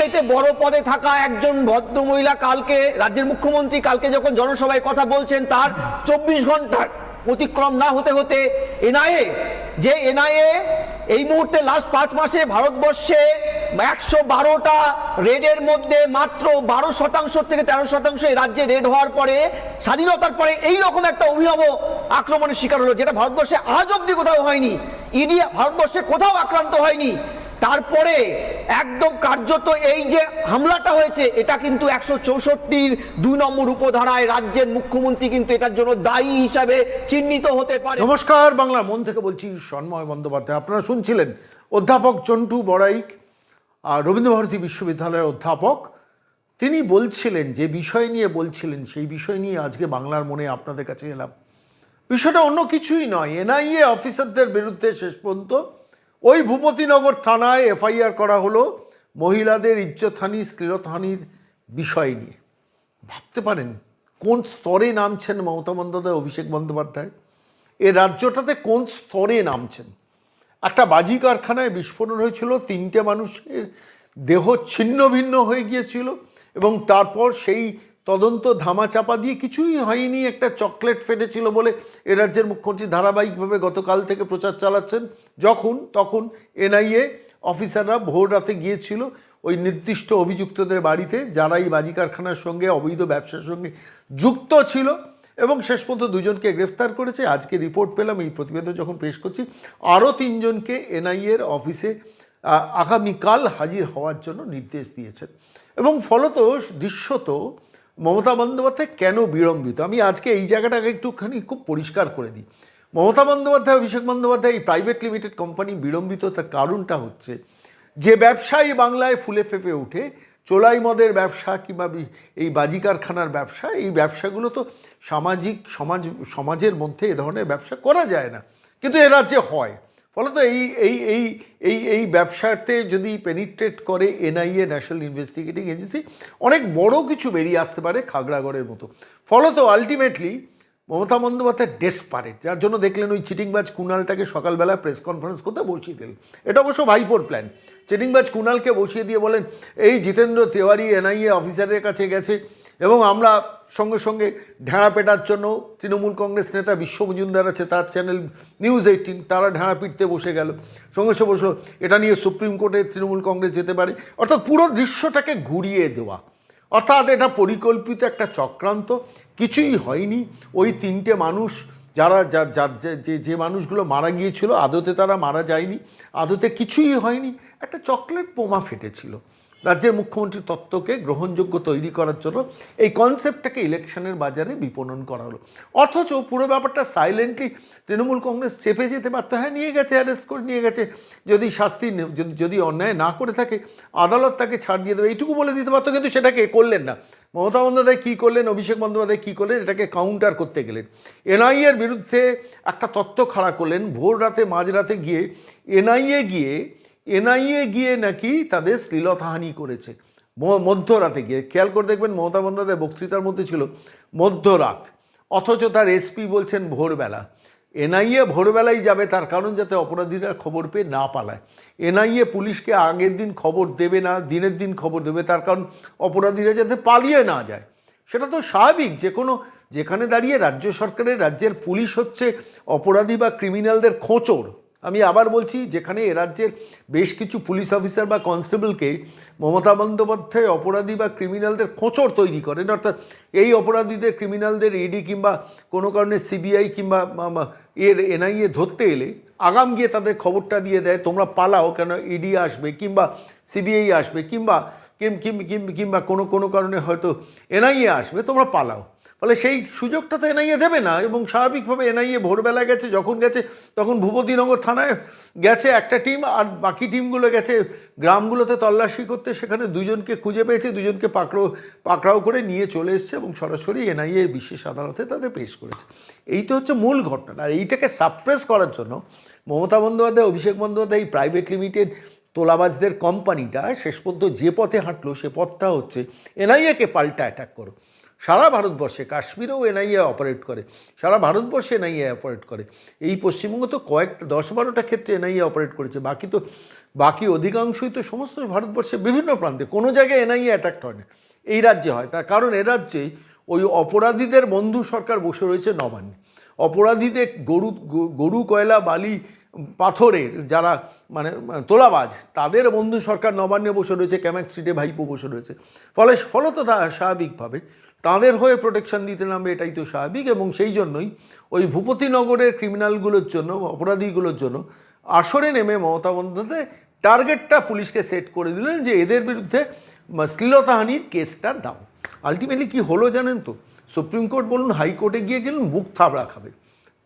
সবচাইতে বড় পদে থাকা একজন ভদ্র মহিলা কালকে, রাজ্যের মুখ্যমন্ত্রী কালকে যখন জনসভায় কথা বলছেন, তার চব্বিশ ঘণ্টার অতিক্রম না হতে হতে এনআইএ, যে এনআইএ এই মুহূর্তে লাস্ট পাঁচ মাসে ভারতবর্ষে একশো বারোটা রেডের মধ্যে মাত্র বারো শতাংশ থেকে তেরো শতাংশ এই রাজ্যে রেড হওয়ার পরে, স্বাধীনতার পরে এই রকম একটা অভিনব আক্রমণের শিকার হলো, যেটা ভারতবর্ষে আজ অব্দি কোথাও হয়নি। ইডি ভারতবর্ষে কোথাও আক্রান্ত হয়নি। তারপরে একদম কার্যত এই যে হামলাটা হয়েছে, এটা কিন্তু একশো চৌষট্টির দুই নম্বর উপধারায় রাজ্যের মুখ্যমন্ত্রী কিন্তু এটার জন্য দায়ী হিসাবে চিহ্নিত হতে পারে। নমস্কার বাংলা মন থেকে বলছি সন্ময় বন্দ্যোপাধ্যায়। আপনারা শুনছিলেন অধ্যাপক চন্টু বড়াইক আর রবীন্দ্রভারতী বিশ্ববিদ্যালয়ের অধ্যাপক। তিনি বলছিলেন, যে বিষয় নিয়ে বলছিলেন, সেই বিষয় নিয়ে আজকে বাংলার মনে আপনাদের কাছে এলাম। বিষয়টা অন্য কিছুই নয়, এনআইএ অফিসারদের বিরুদ্ধে শেষ পর্যন্ত ওই ভূপতিনগর থানায় এফআইআর করা হলো মহিলাদের ইজ্জতহানি শ্লীলতহানির বিষয় নিয়ে। ভাবতে পারেন, কোন স্তরে নামছেন মমতা বন্দ্যোপাধ্যায়, অভিষেক বন্দ্যোপাধ্যায়? এ রাজ্যটাতে কোন স্তরে নামছেন? একটা বাজি কারখানায় বিস্ফোরণ হয়েছিল, তিনটে মানুষের দেহ ছিন্ন ভিন্ন হয়ে গিয়েছিল এবং তারপর সেই তদন্ত ধামাচাপা দিয়ে কিছুই হয়নি। একটা চকলেট ফেটেছিল বলে এ রাজ্যের মুখ্যমন্ত্রী ধারাবাহিকভাবে গতকাল থেকে প্রচার চালাচ্ছেন। যখন তখন এনআইএ অফিসাররা ভোর রাতে গিয়েছিল ওই নির্দিষ্ট অভিযুক্তদের বাড়িতে যারা এই বাজি কারখানার সঙ্গে, অবৈধ ব্যবসার সঙ্গে যুক্ত ছিল এবং শেষ পর্যন্ত দুজনকে গ্রেফতার করেছে। আজকে রিপোর্ট পেলাম, এই প্রতিবেদন যখন পেশ করছি, আরও তিনজনকে এনআইএর অফিসে আগামীকাল হাজির হওয়ার জন্য নির্দেশ দিয়েছেন। এবং ফলত দৃশ্যত মমতা বন্দ্যোপাধ্যায় কেন বিড়ম্বিত? আমি আজকে এই জায়গাটাকে একটুখানি খুব পরিষ্কার করে দিই। মমতা বন্দ্যোপাধ্যায়, অভিষেক বন্দ্যোপাধ্যায়, এই প্রাইভেট লিমিটেড কোম্পানি বিড়ম্বিত, তার কারণটা হচ্ছে যে ব্যবসায়ী বাংলায় ফুলে ফেপে ওঠে, চোলাই মদের ব্যবসা কিংবা এই বাজি কারখানার ব্যবসা, এই ব্যবসাগুলো তো সামাজিক সমাজ, সমাজের মধ্যে এ ধরনের ব্যবসা করা যায় না। কিন্তু এ রাজ্যে হয়। ফলত এই এই এই এই এই ব্যবসাতে যদি পেনিট্রেট করে এনআইএ ন্যাশনাল ইনভেস্টিগেটিং এজেন্সি অনেক বড় কিছু বেরিয়ে আসতে পারে খাগড়াগড়ের মতো। ফলত আলটিমেটলি মমতা বন্দ্যোপাধ্যায় ডেসপারেট যার জন্য দেখলেন ওই চিটিংবাজ কুণালটাকে সকালবেলা প্রেস কনফারেন্স করতে বসিয়ে দিলেন। এটা অবশ্য ভাইপোর প্ল্যান চিটিংবাজ কুণালকে বসিয়ে দিয়ে বলেন, এই জিতেন্দ্র তেওয়ারি এনআইএ অফিসারের কাছে গেছে এবং আমরা সঙ্গে সঙ্গে ঢেঁড়া পেটার জন্য তৃণমূল কংগ্রেস নেতা বিশ্ব মজুমদার আছে, তার চ্যানেল নিউজ এইটিন তারা ঢেঁড়া পিটতে বসে গেল। সঙ্গে সঙ্গে বসল, এটা নিয়ে সুপ্রিম কোর্টে তৃণমূল কংগ্রেস যেতে পারে। অর্থাৎ পুরো দৃশ্যটাকে ঘুরিয়ে দেওয়া। অর্থাৎ এটা পরিকল্পিত একটা চক্রান্ত, কিছুই হয়নি। ওই তিনটে মানুষ, যারা যা, যা- যে- মানুষগুলো মারা গিয়েছিল, আদতে তারা মারা যায়নি। আদতে কিছুই হয়নি। একটা চকলেট বোমা ফেটেছিল। রাজ্যের মুখ্যমন্ত্রী তত্ত্বকে গ্রহণযোগ্য তৈরি করার জন্য এই কনসেপ্টটাকে ইলেকশনের বাজারে বিপণন করা হলো। অথচ পুরো ব্যাপারটা সাইলেন্টলি তৃণমূল কংগ্রেস চেপে যেতে পারতো হ্যাঁ নিয়ে গেছে অ্যারেস্ট করে, নিয়ে গেছে। যদি শাস্তি যদি যদি অন্যায় না করে থাকে, আদালত তাকে ছাড় দিয়ে দেবে, এইটুকু বলে দিতে পারতো কিন্তু সেটাকে করলেন না। মমতা বন্দ্যোপাধ্যায় কী করলেন, অভিষেক বন্দ্যোপাধ্যায় কী করলেন, এটাকে কাউন্টার করতে গেলেন। এনআইএর বিরুদ্ধে একটা তত্ত্ব খাড়া করলেন। ভোর রাতে মাঝরাতে গিয়ে এনআইএ গিয়ে এনআইএ গিয়ে নাকি তাদের শ্লীলতাহানি করেছে। মধ্যরাতে গিয়ে। খেয়াল করে দেখবেন মমতা বন্দ্যোপাধ্যায় বক্তৃতার মধ্যে ছিল, মধ্যরাত। অথচ তার এসপি বলছেন ভোরবেলা। এনআইএ ভোরবেলাই যাবে, তার কারণ যাতে অপরাধীরা খবর পেয়ে না পালায়। এনআইএ পুলিশকে আগের দিন খবর দেবে না, দিনের দিন খবর দেবে, তার কারণ অপরাধীরা যাতে পালিয়ে না যায়। সেটা তো স্বাভাবিক, যে কোনো, যেখানে দাঁড়িয়ে রাজ্য সরকারের, রাজ্যের পুলিশ হচ্ছে অপরাধী বা ক্রিমিনালদের খোঁচড়। আমি আবার বলছি, যেখানে এ রাজ্যের বেশ কিছু পুলিশ অফিসার বা কনস্টেবলকে মমতা বন্দ্যোপাধ্যায় অপরাধী বা ক্রিমিনালদের খোঁচড় তৈরি করেন, অর্থাৎ এই অপরাধীদের ক্রিমিনালদের ইডি কিংবা কোনো কারণে সিবিআই কিংবা এর এনআইএ ধরতে এলে আগাম গিয়ে তাদের খবরটা দিয়ে দেয়, তোমরা পালাও কেন? ইডি আসবে কিংবা সিবিআই আসবে কিংবা কিম কিম, কিম- কিংবা কোনো কোনো কারণে হয়তো এনআইএ আসবে, তোমরা পালাও। ফলে সেই সুযোগটা তো এনআইএ দেবে না এবং স্বাভাবিকভাবে এনআইএ ভোরবেলা গেছে, যখন গেছে, তখন ভূপতিনগর থানায় গেছে একটা টিম আর বাকি টিমগুলো গেছে। গ্রামগুলোতে তল্লাশি করতে সেখানে দুজনকে খুঁজে পেয়েছে, দুজনকে পাকড়ো পাকড়াও করে নিয়ে চলে এসছে এবং সরাসরি এনআইএ বিশেষ আদালতে তাদের পেশ করেছে। এই তো হচ্ছে মূল ঘটনা। আর এইটাকে সাপ্রেস করার জন্য মমতা বন্দ্যোপাধ্যায়, অভিষেক বন্দ্যোপাধ্যায়, এই প্রাইভেট লিমিটেড তোলাবাজদের কোম্পানিটা শেষ পর্যন্ত যে পথে হাঁটলো সে পথটা হচ্ছে এনআইএকে পাল্টা অ্যাটাক করো। সারা ভারতবর্ষে, কাশ্মীরেও এনআইএ অপারেট করে, সারা ভারতবর্ষে এনআইএ অপারেট করে। এই পশ্চিমবঙ্গ তো কয়েক, দশ বারোটা ক্ষেত্রে এনআইএ অপারেট করেছে, বাকি তো, বাকি অধিকাংশই তো সমস্ত ভারতবর্ষে বিভিন্ন প্রান্তে, কোনো জায়গায় এনআইএ অ্যাটাক্ট হয় না এই রাজ্যে হয়, তার কারণ এ রাজ্যে ওই অপরাধীদের বন্ধু সরকার বসে রয়েছে নবান্নে। অপরাধীদের গরু গরু, কয়লা, বালি, পাথরের যারা মানে তোলাবাজ, তাদের বন্ধু সরকার নবান্নে বসে রয়েছে ক্যামাক স্ট্রিটে ভাইপো বসে রয়েছে। ফলে ফলত তা স্বাভাবিকভাবে তাদের হয়ে প্রোটেকশন দিতে নামবে এটাই তো স্বাভাবিক এবং সেই জন্যই ওই ভূপতিনগরের ক্রিমিনালগুলোর জন্য, অপরাধীগুলোর জন্য আসরে নেমে মমতা বন্দ্যোপাধ্যায় টার্গেটটা পুলিশকে সেট করে দিলেন যে এদের বিরুদ্ধে শ্লীলতাহানির কেসটা দাও। আলটিমেটলি কি হলো জানেন তো? সুপ্রিম কোর্ট বলুন, হাইকোর্টে গিয়ে গেলেন, মুখ থাবড়া খাবে।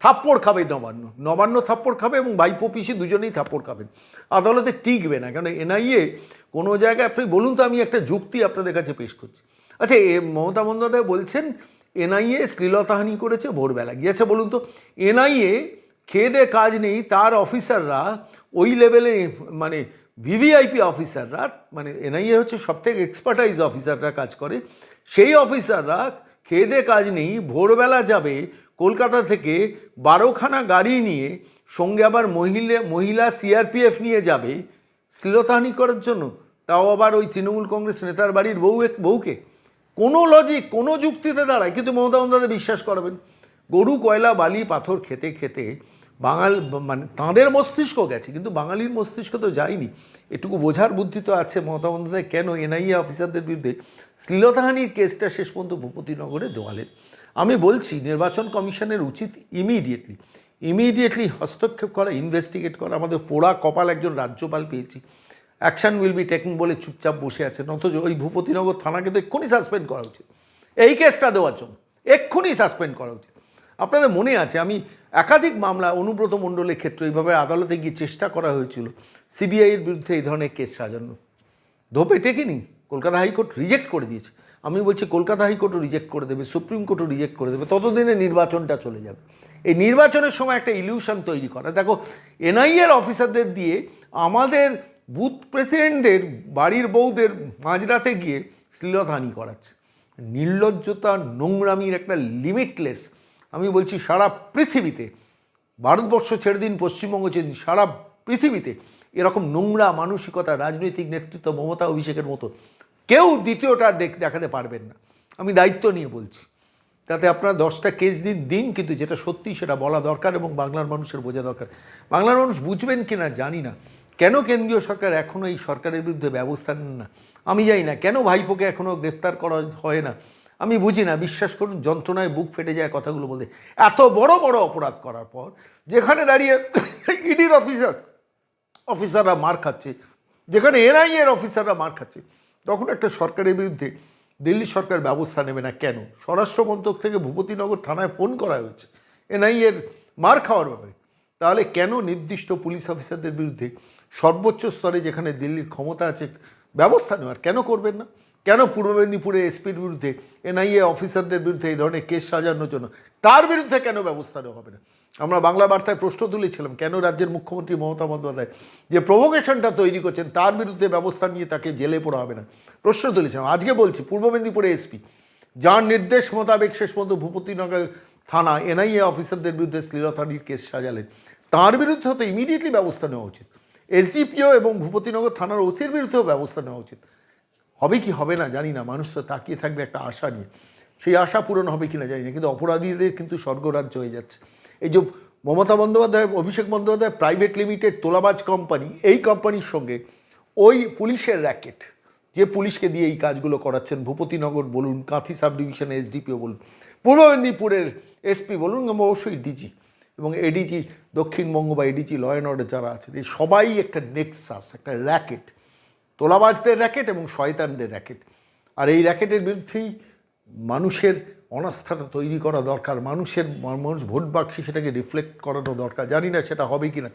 থাপ্পড় খাবে নবান্ন। নবান্ন থাপ্পড় খাবে এবং বাইপো পিসি দুজনেই থাপ্পড় খাবেন আদালতে টিকবে না। কেন? এনআইএ কোনো জায়গায় আপনি বলুন তো, আমি একটা যুক্তি আপনাদের কাছে পেশ করছি। আচ্ছা এ মমতা বন্দ্যোপাধ্যায় বলছেন, এনআইএ শ্লীলতাহানি করেছে ভোরবেলা। গিয়েছে বলুন তো, এনআইএ খেয়ে দেয়ে কাজ নেই, তার অফিসাররা ওই লেভেলে মানে ভিভিআইপি অফিসাররা মানে এনআইএ হচ্ছে সবথেকে এক্সপার্টাইজ অফিসাররা কাজ করে, সেই অফিসাররা খেয়ে দেয়ে কাজ নেই, ভোরবেলা যাবে কলকাতা থেকে বারোখানা গাড়ি নিয়ে, সঙ্গে আবার মহিলা মহিলা সিআরপিএফ নিয়ে যাবে, শ্লীলতাহানি করার জন্য। তাও আবার ওই তৃণমূল কংগ্রেস নেতার বাড়ির বউ এক, বউকে। কোনো লজিক কোনো যুক্তিতে দাঁড়ায়, কিন্তু মমতা বন্দ্যোপাধ্যায় বিশ্বাস করাবেন, গরু, কয়লা, বালি, পাথর খেতে খেতে বাঙাল মানে তাঁদের মস্তিষ্ক গেছে, কিন্তু বাঙালির মস্তিষ্ক তো যায়নি। এটুকু বোঝার বুদ্ধি তো আছে মমতা বন্দ্যোপাধ্যায়, কেন এনআইএ অফিসারদের বিরুদ্ধে শ্লীলতাহানির কেসটা শেষ পর্যন্ত ভূপতিনগরে দেওয়ালেন আমি বলছি, নির্বাচন কমিশনের উচিত ইমিডিয়েটলি ইমিডিয়েটলি হস্তক্ষেপ করা ইনভেস্টিগেট করা, আমাদের পোড়া কপাল একজন রাজ্যপাল পেয়েছি। অ্যাকশন উইল বি টেকিং বলে চুপচাপ বসে আছেন। অথচ ওই ভূপতিনগর থানাকে তো এক্ষুনি সাসপেন্ড করা উচিত। এই কেসটা দেওয়ার জন্য এক্ষুনি সাসপেন্ড করা উচিত। আপনাদের মনে আছে, আমি একাধিক মামলা অনুব্রত মণ্ডলের ক্ষেত্রে এইভাবে আদালতে গিয়ে চেষ্টা করা হয়েছিল। সিবিআইয়ের বিরুদ্ধে এই ধরনের কেস সাজানো। ধোপে টেকেনি, কলকাতা হাইকোর্ট রিজেক্ট করে দিয়েছে। আমি বলছি কলকাতা হাইকোর্টও রিজেক্ট করে দেবে, সুপ্রিম কোর্টও রিজেক্ট করে দেবে, ততদিনে নির্বাচনটা চলে যাবে। এই নির্বাচনের সময় একটা ইলিউশন তৈরি করা। দেখো, এনআইএর অফিসারদের দিয়ে আমাদের বুথ প্রেসিডেন্টদের, বাড়ির বউদের মাঝরাতে গিয়ে শ্লীলতাহানি করাচ্ছে। নির্লজ্জতা, নোংরামির একটা লিমিটলেস আমি বলছি সারা পৃথিবীতে, ভারতবর্ষ ছেড়ে দিন, পশ্চিমবঙ্গ ছেড়ে দিন, সারা পৃথিবীতে এরকম নোংরা মানসিকতা, রাজনৈতিক নেতৃত্ব, মমতা অভিষেকের মতো কেউ দ্বিতীয়টা দেখ- দেখাতে পারবেন না। আমি দায়িত্ব নিয়ে বলছি। তাতে আপনারা দশটা কেস দিন দিন, কিন্তু যেটা সত্যি সেটা বলা দরকার এবং বাংলার মানুষের বোঝা দরকার। বাংলার মানুষ বুঝবেন কি না জানি না। কেন কেন্দ্রীয় সরকার এখনও এই সরকারের বিরুদ্ধে ব্যবস্থা নেন না? আমি জানি না, কেন ভাইপোকে এখনও গ্রেফতার করা হয় না? আমি বুঝি না, বিশ্বাস করুন, যন্ত্রণায় বুক ফেটে যায় কথাগুলো বলতে। এত বড় বড় অপরাধ করার পর যেখানে দাঁড়িয়ে ইডির অফিসার, অফিসাররা মার খাচ্ছে, যেখানে এনআইএর অফিসাররা মার খাচ্ছে, তখন একটা সরকারের বিরুদ্ধে দিল্লি সরকার ব্যবস্থা নেবে না কেন? স্বরাষ্ট্র মন্ত্রক থেকে ভূপতিনগর থানায় ফোন করা হয়েছে, এনআইএর মার খাওয়ার ব্যাপারে। তাহলে কেন নির্দিষ্ট পুলিশ অফিসারদের বিরুদ্ধে সর্বোচ্চ স্তরে যেখানে দিল্লির ক্ষমতা আছে, ব্যবস্থা নেওয়ার। কেন করবেন না? কেন পূর্ব মেদিনীপুরে এসপির বিরুদ্ধে, এনআইএ অফিসারদের বিরুদ্ধে এই ধরনের কেস সাজানোর জন্য, তার বিরুদ্ধে কেন ব্যবস্থা নেওয়া হবে না? আমরা বাংলা বার্তায় প্রশ্ন তুলেছিলাম, কেন রাজ্যের মুখ্যমন্ত্রী মমতা বন্দ্যোপাধ্যায় যে প্রভোকেশনটা তৈরি করছেন, তার বিরুদ্ধে ব্যবস্থা নিয়ে তাকে জেলে পড়া হবে না? প্রশ্ন তুলেছিলাম। আজকে বলছি, পূর্ব মেদিনীপুরে এসপি, যার নির্দেশ মোতাবেক শেষ পর্যন্ত ভূপতিনগর থানা এনআইএ অফিসারদের বিরুদ্ধে শ্লীলতানির কেস সাজালেন, তার বিরুদ্ধে তো ইমিডিয়েটলি ব্যবস্থা নেওয়া উচিত। এসডিপিও এবং ভূপতিনগর থানার ওসির বিরুদ্ধেও ব্যবস্থা নেওয়া উচিত। হবে কি, হবে না জানি না, মানুষ তো তাকিয়ে থাকবে একটা আশা নিয়ে। সেই আশা পূরণ হবে কি না জানি না, কিন্তু অপরাধীদের কিন্তু স্বর্গরাজ্য হয়ে যাচ্ছে। এই যে মমতা বন্দ্যোপাধ্যায়, অভিষেক বন্দ্যোপাধ্যায় প্রাইভেট লিমিটেড তোলাবাজ কোম্পানি, এই কোম্পানির সঙ্গে ওই পুলিশের র্যাকেট, যে পুলিশকে দিয়ে এই কাজগুলো করাচ্ছেন ভূপতিনগর বলুন, কাঁথি সাব ডিভিশনে এসডিপিও বলুন, পূর্ব মেদিনীপুরের এসপি বলুন অবশ্যই ডিজি। এবং এডিজি দক্ষিণবঙ্গ বা এডিজি ল অ্যান্ড অর্ডার যারা আছে এই সবাই একটা নেক্সাস একটা র্যাকেট তোলাবাজদের র্যাকেট এবং শয়তানদের র্যাকেট আর এই র্যাকেটের বিরুদ্ধেই মানুষের অনাস্থাটা তৈরি করা দরকার, মানুষের মানুষ ভোট বাক্সে সেটাকে রিফ্লেক্ট করানো দরকার। জানি না সেটা হবে কি না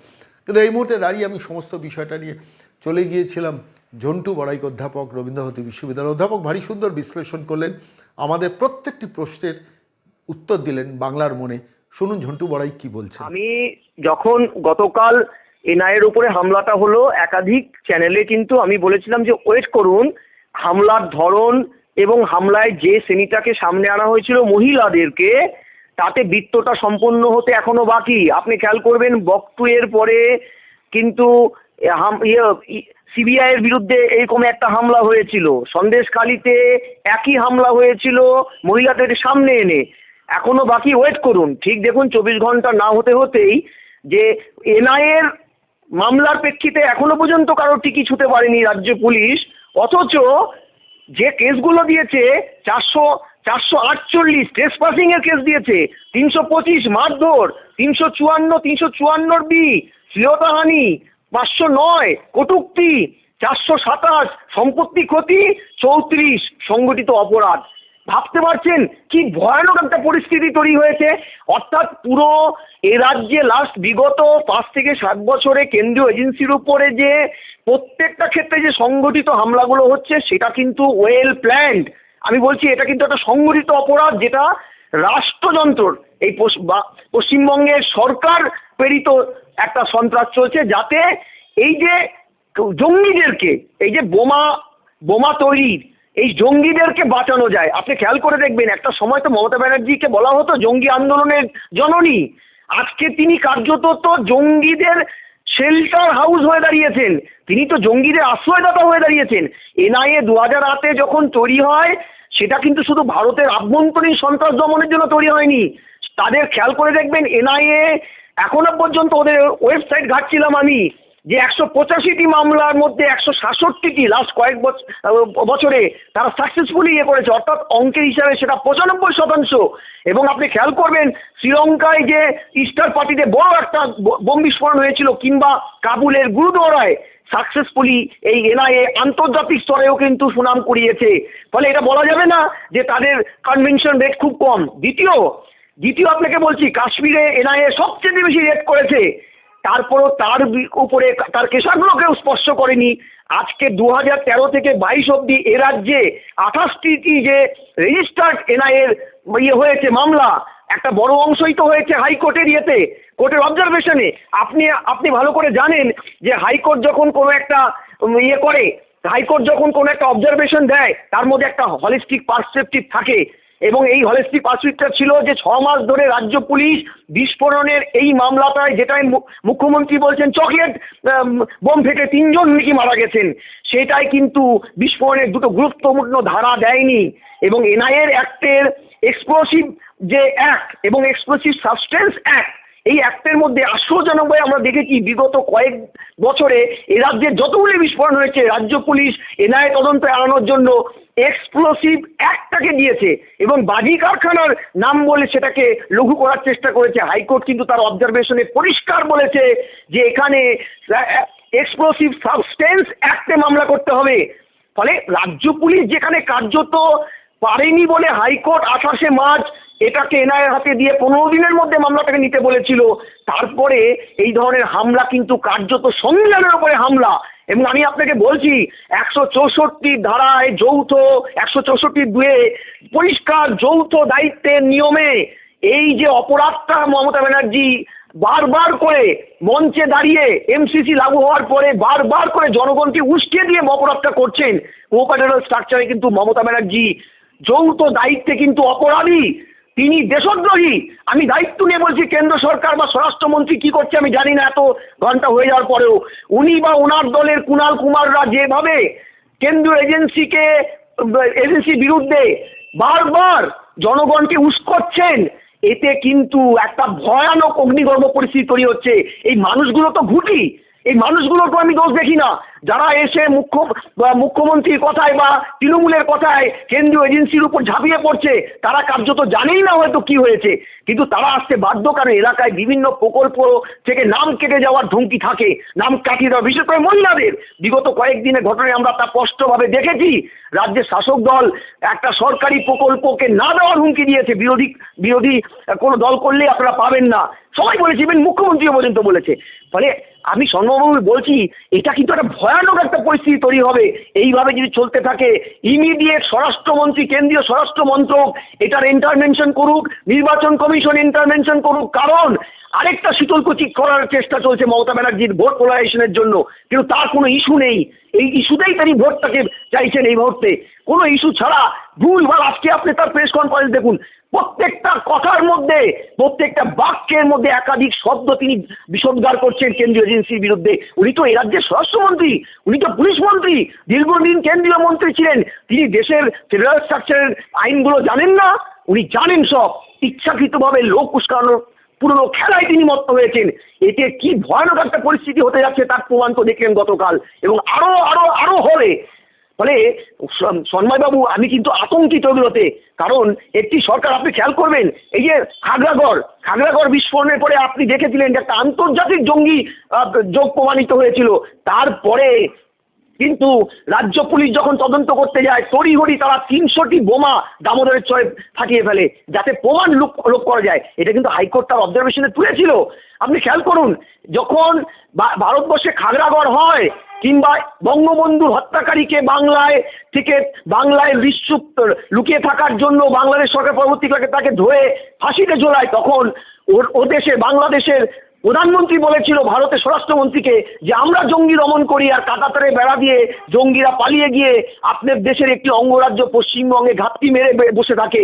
কিন্তু এই মুহূর্তে দাঁড়িয়ে আমি সমস্ত বিষয়টা নিয়ে চলে গিয়েছিলাম। ঝন্টু বড়াইক অধ্যাপক, রবীন্দ্রভারতী বিশ্ববিদ্যালয় অধ্যাপক, ভারী সুন্দর বিশ্লেষণ করলেন। আমাদের প্রত্যেকটি প্রশ্নের উত্তর দিলেন বাংলার মনে। শুনুন ঝন্টু বড়াই কি বলছেন। আমি যখন গতকাল এনআইয়ের উপরে হামলাটা হলো, একাধিক চ্যানেলে কিন্তু আমি বলেছিলাম যে, ওয়েট করুন, হামলার ধরন এবং হামলায় যে শ্রেণীটাকে সামনে আনা হয়েছিল মহিলাদেরকে, তাতে বৃত্তটা সম্পন্ন হতে এখনও বাকি। আপনি খেয়াল করবেন বকটু এর পরে কিন্তু ইয়ে সিবিআই এর বিরুদ্ধে এরকম একটা হামলা হয়েছিল। সন্দেশকালীতে একই হামলা হয়েছিল মহিলাদের সামনে এনে। এখনও বাকি ওয়েট করুন। ঠিক দেখুন, চব্বিশ ঘণ্টা না হতে হতেই যে এনআইএর মামলার প্রেক্ষিতে এখনও পর্যন্ত কারও টিকি ছুতে পারেনি রাজ্য পুলিশ। অথচ যে কেসগুলো দিয়েছে, চারশো চারশো আটচল্লিশ ট্রেস এর কেস দিয়েছে, তিনশো পঁচিশ মারধর, তিনশো চুয়ান্ন, তিনশো চুয়ান্নর বি শ্লীলতাহানি, পাঁচশো নয়, কটুক্তি, চারশো সাতাশ, সম্পত্তি ক্ষতি, চৌত্রিশ সংগঠিত অপরাধ। ভাবতে পারছেন কি ভয়ানক একটা পরিস্থিতি তৈরি হয়েছে? অর্থাৎ পুরো এ রাজ্যে লাস্ট বিগত পাঁচ থেকে সাত বছরে কেন্দ্রীয় এজেন্সির উপরে যে প্রত্যেকটা ক্ষেত্রে যে সংগঠিত হামলাগুলো হচ্ছে, সেটা কিন্তু ওয়েল প্ল্যান্ড আমি বলছি, এটা কিন্তু একটা সংগঠিত অপরাধ যেটা রাষ্ট্রযন্ত্রর, এই পশ- পশ্চিমবঙ্গের সরকার প্রেরিত একটা সন্ত্রাস চলছে যাতে এই যে জঙ্গিদেরকে, এই যে বোমা বোমা তৈরির এই জঙ্গিদেরকে বাঁচানো যায়। আপনি খেয়াল করে দেখবেন, একটা সময় তো মমতা ব্যানার্জিকে বলা হতো জঙ্গি আন্দোলনের জননী। আজকে তিনি কার্যত তো জঙ্গিদের শেল্টার হাউস হয়ে দাঁড়িয়েছেন। তিনি তো জঙ্গিদের আশ্রয়দাতা হয়ে দাঁড়িয়েছেন। এনআইএ দু হাজার আটে যখন তৈরি হয়, সেটা কিন্তু শুধু ভারতের আভ্যন্তরীণ সন্ত্রাস দমনের জন্য তৈরি হয়নি। তাদের খেয়াল করে দেখবেন, এনআইএ এখনও পর্যন্ত ওদের ওয়েবসাইট ঘাটছিলাম আমি। যে একশো পঁচাশিটি মামলার মধ্যে একশো সাতষট্টিটি লাস্ট কয়েক বছ- বছরে তারা সাকসেসফুলি ইয়ে করেছে। অর্থাৎ অঙ্কের হিসাবে সেটা পঁচানব্বই শতাংশ। এবং আপনি খেয়াল করবেন, শ্রীলঙ্কায় যে ইস্টার পার্টিতে বড় একটা বোম বিস্ফোরণ হয়েছিল কিংবা কাবুলের গুরুদোয়ারায় সাকসেসফুলি এই এনআইএ আন্তর্জাতিক স্তরেও কিন্তু সুনাম কুড়িয়েছে। ফলে এটা বলা যাবে না যে তাদের কনভেনশন রেট খুব কম। দ্বিতীয় দ্বিতীয় আপনাকে বলছি, কাশ্মীরে এনআইএ সবচেয়ে বেশি রেট করেছে। তারপরও তার উপরে তার কেশাগুলোকেও স্পর্শ করেনি। আজকে দু হাজার তেরো থেকে বাইশ অব্দি এ রাজ্যে আঠাশটি যে রেজিস্টার্ড এনআইএর ইয়ে হয়েছে মামলা, একটা বড় অংশই তো হয়েছে হাইকোর্টের ইয়েতে, কোর্টের অবজারভেশনে আপনি আপনি ভালো করে জানেন যে হাইকোর্ট যখন কোনো একটা ইয়ে করে, হাইকোর্ট যখন কোনো একটা অবজারভেশন দেয়, তার মধ্যে একটা হলিস্টিক পার্সপেক্টিভ থাকে। এবং এই হলেস্টিক পার্সুইটটা ছিল যে ছ মাস ধরে রাজ্য পুলিশ বিস্ফোরণের এই মামলাটায় যেটাই মু- মুখ্যমন্ত্রী বলছেন, চকলেট বোম ফেটে তিনজন নাকি মারা গেছেন। সেটাই কিন্তু বিস্ফোরণের দুটো গুরুত্বপূর্ণ ধারা দেয়নি এবং এনআইএর অ্যাক্টের এক্সপ্লোসিভ যে অ্যাক্ট এবং এক্সপ্লোসিভ সাবস্টেন্স অ্যাক্ট এই অ্যাক্টের মধ্যে আশ্চর্যজনকভাবে আমরা দেখেছি, বিগত কয়েক বছরে এ রাজ্যে যতগুলি বিস্ফোরণ হয়েছে, রাজ্য পুলিশ এনআইএ তদন্ত এড়ানোর জন্য এক্সপ্লোসিভ অ্যাক্টটাকে দিয়েছে এবং বাজি কারখানার নাম বলে সেটাকে লঘু করার চেষ্টা করেছে। হাইকোর্ট কিন্তু তার অবজারভেশনে পরিষ্কার বলেছে যে এখানে এক্সপ্লোসিভ সাবস্টেন্স অ্যাক্টে মামলা করতে হবে। ফলে রাজ্য পুলিশ যেখানে কার্যত পারেনি বলে হাইকোর্ট আঠাশে মার্চ এটাকে এনআইএর হাতে দিয়ে পনেরো দিনের মধ্যে মামলাটাকে নিতে বলেছিল। তারপরে এই ধরনের হামলা কিন্তু কার্যত সংবিধানের উপরে হামলা। এবং আমি আপনাকে বলছি, একশো চৌষট্টি ধারায় যৌথ, একশো চৌষট্টি দুয়ে পরিষ্কার যৌথ দায়িত্বের নিয়মে এই যে অপরাধটা মমতা ব্যানার্জি বারবার করে মঞ্চে দাঁড়িয়ে এমসিসি লাগু হওয়ার পরে বারবার করে জনগণকে উস্কে দিয়ে অপরাধটা করছেন কোঅপারেটার স্ট্রাকচারে কিন্তু মমতা ব্যানার্জি। যৌথ দায়িত্বে কিন্তু অপরাধী। তিনি দেশদ্রোহী। আমি দায়িত্ব নিয়ে বলছি, কেন্দ্র সরকার বা স্বরাষ্ট্রমন্ত্রী কি করছে আমি জানি না, এত ঘণ্টা হয়ে যাওয়ার পরেও। উনি বা ওনার দলের কুণাল কুমাররা যেভাবে কেন্দ্রীয় এজেন্সিকে, এজেন্সির বিরুদ্ধে বারবার জনগণকে উস্কোচ্ছেন এতে কিন্তু একটা ভয়ানক অগ্নিগর্ভ পরিস্থিতি তৈরি হচ্ছে। এই মানুষগুলো তো ঘুটি এই মানুষগুলোর তো আমি দোষ দেখি না। যারা এসে মুখ্য মুখ্যমন্ত্রীর কথায় বা তৃণমূলের কথায় কেন্দ্রীয় এজেন্সির উপর ঝাঁপিয়ে পড়ছে, তারা কার্যত জানেই না হয়তো কি হয়েছে। কিন্তু তারা আসতে বাধ্য কারণ এলাকায় বিভিন্ন প্রকল্প থেকে নাম কেটে যাওয়ার ধমকি থাকে। নাম কাটিয়ে দেওয়া, বিশেষ করে মহিলাদের। বিগত কয়েকদিনের ঘটনায় আমরা তা স্পষ্টভাবে দেখেছি। রাজ্যের শাসক দল একটা সরকারি প্রকল্পকে না দেওয়ার হুমকি দিয়েছে। বিরোধী বিরোধী কোনো দল করলে আপনারা পাবেন না। সবাই বলেছে ইভেন মুখ্যমন্ত্রীও পর্যন্ত বলেছে। ফলে আমি সন্মবাবু বলছি, এটা কিন্তু একটা ভয়ানক একটা পরিস্থিতি তৈরি হবে। এইভাবে যদি চলতে থাকে ইমিডিয়েট স্বরাষ্ট্রমন্ত্রী, কেন্দ্রীয় স্বরাষ্ট্র মন্ত্রক এটার ইন্টারভেনশন করুক, নির্বাচন কমিশন ইন্টারভেনশন করুক, কারণ আরেকটা শীতলকুচি করার চেষ্টা চলছে মমতা ব্যানার্জির ভোট পোলারাইজেশনের জন্য। কিন্তু তার কোনো ইস্যু নেই। এই ইস্যুতেই তিনি ভোটটাকে চাইছেন এই মুহূর্তে। কোনো ইস্যু ছাড়া ভুলভাল আজকে আপনি তার প্রেস কনফারেন্স দেখুন। প্রত্যেকটা কথার মধ্যে, প্রত্যেকটা বাক্যের মধ্যে একাধিক শব্দ তিনি বিষোদ্গার করছেন কেন্দ্রীয় এজেন্সির বিরুদ্ধে। উনি তো এ রাজ্যের স্বরাষ্ট্রমন্ত্রী, উনি তো পুলিশ মন্ত্রী, দীর্ঘদিন কেন্দ্রীয় মন্ত্রী ছিলেন। তিনি দেশের ফেডারেল স্ট্রাকচারের আইনগুলো জানেন না, উনি জানেন সব। ইচ্ছাকৃতভাবে লোক উস্কানোর পুরনো খেলায় তিনি মত্ত হয়েছেন। এতে কি ভয়ানক একটা পরিস্থিতি হতে যাচ্ছে তার প্রমাণ তো দেখলেন গতকাল। এবং আরও আরও আরও হবে ফলে সন- সন্ময়বাবু, আমি কিন্তু আতঙ্কিত এগুলোতে। কারণ একটি সরকার, আপনি খেয়াল করবেন, এই যে খাগড়াগড় খাগড়াগড় বিস্ফোরণের পরে আপনি দেখেছিলেন যে একটা আন্তর্জাতিক জঙ্গি যোগ প্রমাণিত হয়েছিল। তারপরে কিন্তু রাজ্য পুলিশ যখন তদন্ত করতে যায়, তড়িঘড়ি তারা তিনশোটি বোমা দামোদরের চরে ফাটিয়ে ফেলে, যাতে প্রমাণ লোক করা যায়। এটা কিন্তু হাইকোর্ট তার অবজারভেশনে তুলেছিল। আপনি খেয়াল করুন, যখন ভারতবর্ষে খাগড়াগড় হয় কিংবা বঙ্গবন্ধুর হত্যাকারীকে বাংলায় থেকে বাংলায় বিশ্ব লুকিয়ে থাকার জন্য বাংলাদেশ সরকার পরবর্তীকালে তাকে ধরে ফাঁসিতে ঝোলায়, তখন ওর ও দেশে, বাংলাদেশের প্রধানমন্ত্রী বলেছিল ভারতের স্বরাষ্ট্রমন্ত্রীকে যে আমরা জঙ্গি দমন করি আর কাটাতারে বেড়া দিয়ে জঙ্গিরা পালিয়ে গিয়ে আপনার দেশের একটি অঙ্গরাজ্য পশ্চিমবঙ্গে ঘাপটি মেরে বসে থাকে।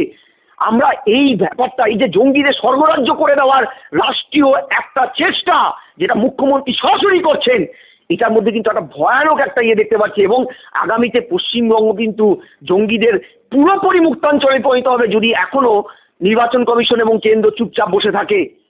আমরা এই ব্যাপারটা, এই যে জঙ্গিদের স্বর্গরাজ্য করে দেওয়ার রাষ্ট্রীয় একটা চেষ্টা, যেটা মুখ্যমন্ত্রী সরাসরি করছেন এটার মধ্যে কিন্তু একটা ভয়ানক একটা ইয়ে দেখতে পাচ্ছি এবং আগামীতে পশ্চিমবঙ্গ কিন্তু জঙ্গিদের পুরোপুরি মুক্তাঞ্চলে পরিণত হবে যদি এখনও নির্বাচন কমিশন এবং কেন্দ্র চুপচাপ বসে থাকে।